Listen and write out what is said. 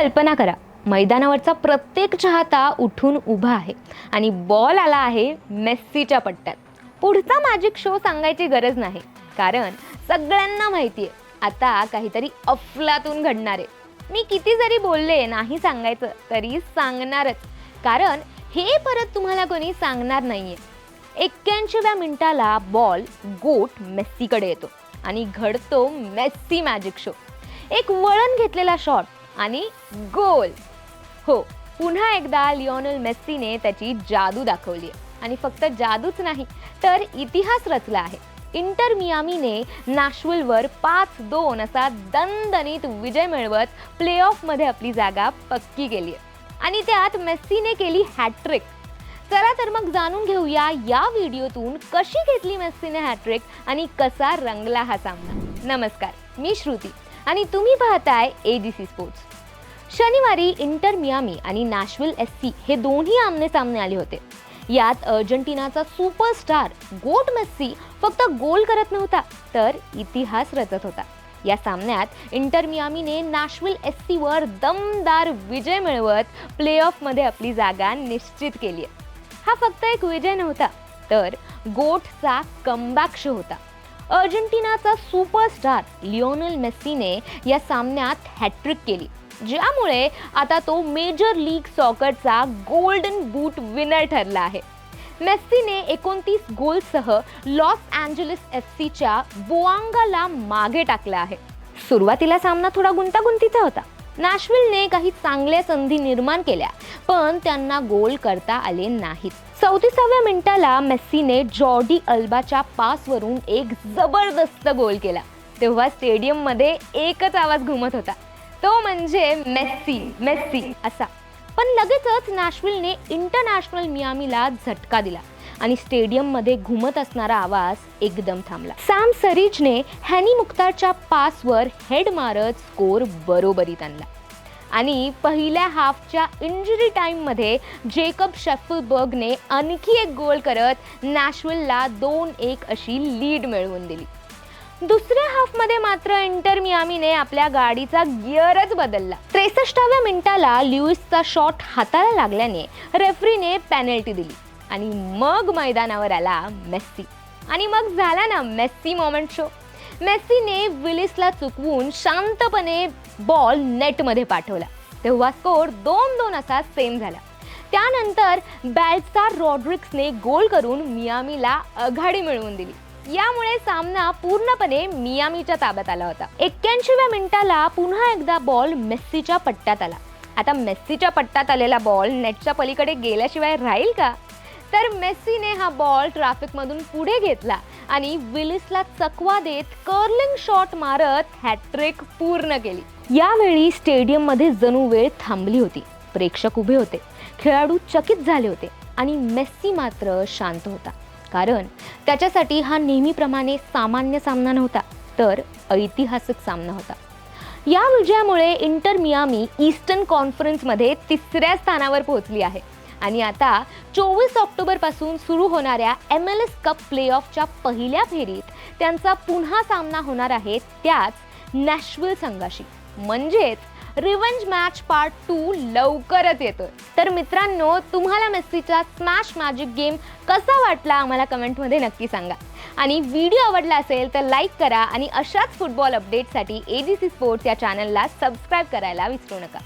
कल्पना करा. मैदानावरचा प्रत्येक चाहता उठून उभा आहे. आणि बॉल आला आहे मेस्सीच्या पट्ट्यात. पुढचा मॅजिक शो सांगायची गरज नाही. कारण सगळ्यांना माहिती आहे आता काहीतरी अफलातून घडणार आहे. मी किती जरी बोलले नाही सांगायचं तरी सांगणारच. कारण हे परत तुम्हाला कोणी सांगणार नाहीये. एक्क्याऐंशीव्या मिनिटाला बॉल गोट मेस्सीकडे येतो. आणि घडतो मेस्सी मॅजिक शो एक वळण घेतलेला शॉट आणि गोल. हो पुन्हा एकदा लिओनल मेस्सीने त्याची जादू दाखवली आहे. आणि फक्त जादूच नाही तर इतिहास रचला आहे. इंटर मियामीने नॅशविलवर पाच दोन असा दणदणीत विजय मिळवत प्लेऑफमध्ये आपली जागा पक्की केली आहे. आणि त्यात मेस्सीने केली हॅट्रिक. चला तर मग जाणून घेऊया या व्हिडिओतून कशी घेतली मेस्सीने हॅट्रिक आणि कसा रंगला हा सामना. नमस्कार मी श्रुती. आणि तुम्ही पाहताय ए जी सी स्पोर्ट्स शनिवारी इंटर मियामी आणि नॅशविल एस सी हे दोन्ही आमने सामने आले होते. यात अर्जेंटिनाचा सुपरस्टार गोट मेस्सी फक्त गोल करत नव्हता तर इतिहास रचत होता. या सामन्यात इंटर मियामीने नॅशविल एस सीवर दमदार विजय मिळवत प्लेऑफमध्ये आपली जागा निश्चित केली आहे. हा फक्त एक विजय नव्हता तर गोटचा कमबॅक शो होता. अर्जेंटिनाचा सुपरस्टार लिओनल मेस्सीने या सामन्यात हॅट्रिक केली ज्यामुळे आता तो मेजर लीग सॉकरचा गोल्डन बूट विनर ठरला आहे. मेस्सीने एकोणतीस गोलसह लॉस अँजलिस एफ सीच्या बोआंगाला मागे टाकलं आहे. सुरुवातीला सामना थोडा गुंतागुंतीचा होता. नॅशविलने काही चांगल्या संधी निर्माण केल्या पण त्यांना गोल करता आले नाहीत. चौतीसाव्या मिनिटाला मेस्सीने जॉर्डी अल्बाच्या पासवरून एक जबरदस्त गोल केला. तेव्हा स्टेडियममध्ये एकच आवाज घुमत होता. तो म्हणजे मेस्सी मेस्सी असा. पण लगेचच नॅशविलने इंटरनॅशनल मियामीला झटका दिला. आणि स्टेडियममध्ये घुमत असणारा आवाज एकदम थांबला. सॅम सरीजने हॅनी मुक्तारच्या पासवर हेड मारत स्कोर बरोबरीत आणला. आणि पहिल्या हाफच्या इंजुरी टाईममध्ये जेकब शेफलबर्गने आणखी एक गोल करत नॅशविलला दोन एक अशी लीड मिळवून दिली. दुसऱ्या हाफमध्ये मात्र इंटर मियामीने आपल्या गाडीचा गिअरच बदलला. त्रेसष्टाव्या मिनिटाला ल्युईसचा शॉट हाताला लागल्याने रेफरीने पॅनल्टी दिली. आणि मग मैदानावर आला मेस्सी. आणि मग झाला ना मेस्सी मोमेंट शो मेस्सीने विलिसला चुकवून शांतपणे बॉल नेटमध्ये पाठवला. तेव्हा स्कोर दोन दोन असा सेम झाला. त्यानंतर बॅल्सा रॉड्रिक्सने गोल करून मियामीला आघाडी मिळवून दिली. यामुळे सामना पूर्णपणे मियामीच्या ताब्यात आला होता. एक्क्याऐंशीव्या मिनिटाला पुन्हा एकदा बॉल मेस्सीच्या पट्ट्यात आला. आता मेस्सीच्या पट्ट्यात आलेला बॉल नेटच्या पलीकडे गेल्याशिवाय राहील का? तर मेस्सीने हा बॉल ट्रॅफिकमधून पुढे घेतला आणि विलिसला चकवा देत कर्लिंग शॉट मारत हॅट्रिक पूर्ण केली. यावेळी स्टेडियममध्ये जणू वेळ थांबली होती. प्रेक्षक उभे होते. खेळाडू चकित झाले होते आणि मेस्सी मात्र शांत होता. कारण त्याच्यासाठी हा नेहमीप्रमाणे सामान्य सामना नव्हता तर ऐतिहासिक सामना होता. या विजयामुळे इंटर मियामी ईस्टर्न कॉन्फरन्समध्ये तिसऱ्या स्थानावर पोहोचली आहे. आणि आता चोवीस ऑक्टोबरपासून सुरू होणाऱ्या एम एल एस कप प्लेऑफच्या पहिल्या फेरीत त्यांचा पुन्हा सामना होणार आहे त्याच नॅशविल संघाशी. म्हणजेच रिवंज मॅच पार्ट टू लवकरच येतोय. तर मित्रांनो तुम्हाला मेस्सीचा स्मॅश मॅजिक गेम कसा वाटला आम्हाला कमेंटमध्ये नक्की सांगा. आणि व्हिडिओ आवडला असेल तर लाईक करा आणि अशाच फुटबॉल अपडेटसाठी ए जी सी स्पोर्ट्स या चॅनलला सबस्क्राईब करायला विसरू नका.